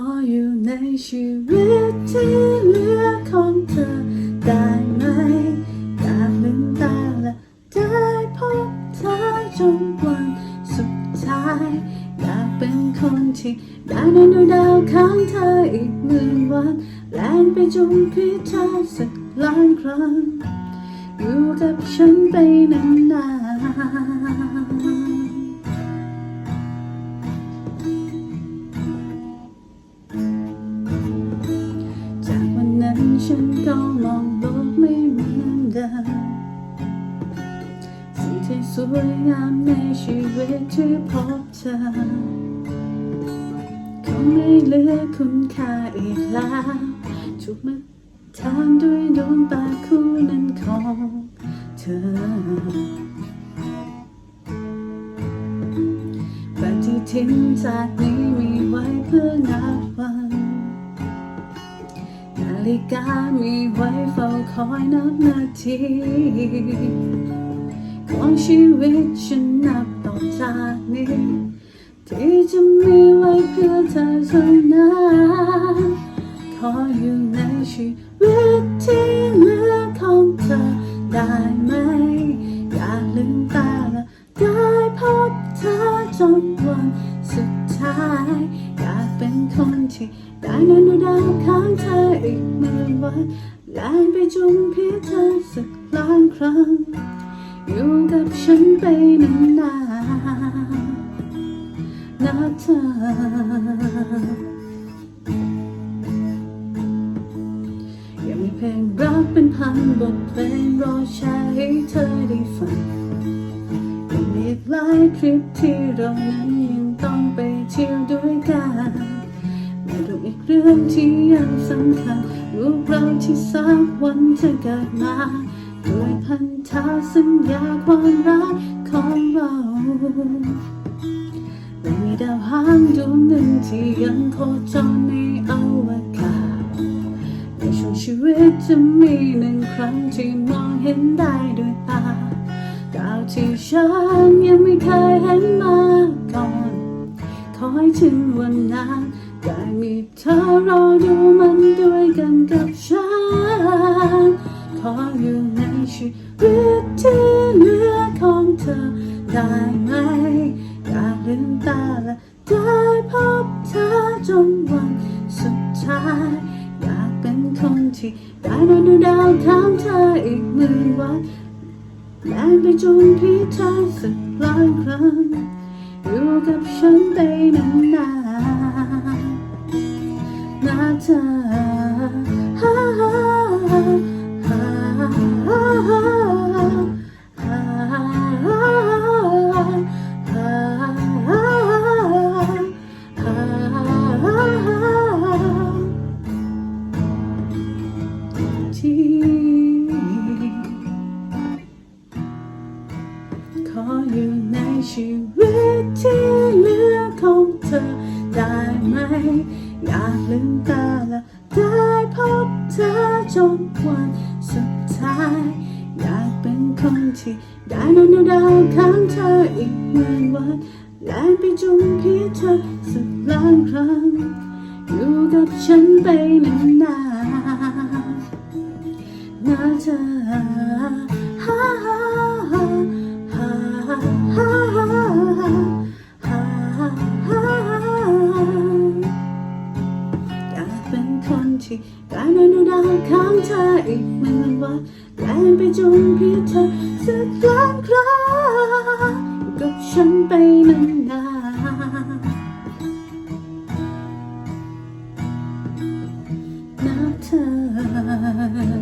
ออยู่ในชีวิตที่เหลือของเธอได้ไหมอยากลืมตาและได้พบเธอจนวันสุดท้าย อยากเป็นคนที่ได้นอนดูดาวข้างเธออีกหมื่นวันแลนไปจงพิจาสักล้านครั้งอยู่กับฉันไปนาน วันนั้นฉันก็มองโลกไม่เหมือนเดิมสิ่งที่สวยงามในชีวิตที่พบเธอคงไม่เหลือคุณค่าอีกแล้วถูกมาแทนด้วยดวงตาคู่นั้นของเธอปฏิทินจากนี้มีไว้เพื่อนับวัน ฬิกามีไว้เฝ้าคอยนับนาที ของชีวิตฉันนับต่อจากนี้ ที่จะมีไว้เพื่อเธอเท่านั้นขออยู่ในชีวิตที่เหลือของเธอได้ไหม อยากลืมตาและได้พบเธอจนวันสุดท้าย ที่ได้นอนดูดาวข้างเธออีกหมื่นวันแลนไปจุมพิเธอสักล้านครั้ง อยู่กับฉันไปนานๆนะเธอยังมีเพลงรักเป็นพันบทเพลงรอแชร์ให้เธอได้ฟังยังมีอีกหลายทริปที่เรานั้นยังต้องไปเที่ยวด้วยกัน ไม่รู้อีกเรื่องที่ยังสำคัญรูปเราที่สักวันจะเกิดมาด้วยพันธะสัญญาความรักของเราและมีดาวหางดวงหนึ่งที่ยังโคจรในอวกาศในช่วงชีวิตจะมีหนึ่งครั้งที่มองเห็นได้ด้วยตาดาวที่ฉันยังไม่เคยเห็นมาก่อน ขอให้ถึงวันนั้น ได้มีเธอรอดูมันด้วยกันกับฉัน ขออยู่ในชีวิตที่เหลือของเธอได้ไหมอยากลืมตาและได้พบเธอจนวันสุดท้าย อยากเป็นคนที่ได้นอนดูดาวข้ามเธออีกหมื่นวันแลนไปจงพิจารสักล้านครั้งอยู่กับฉันไปนาน ๆ ได้ไหม อยากลืมตาและได้พบเธอจนวันสุดท้าย อยากเป็นคนที่ได้นอนดูดาวข้างเธออีกหมื่นวัน แลนไปจุมพิเธอสักล้านครั้ง อยู่กับฉันไปนานๆนะเธอ กลายเป็นดวงดาข้างเธออีกมื่นวันกลายไปจนเพียเธอสักล้านครั้งกับฉันไปนานนานับเธอ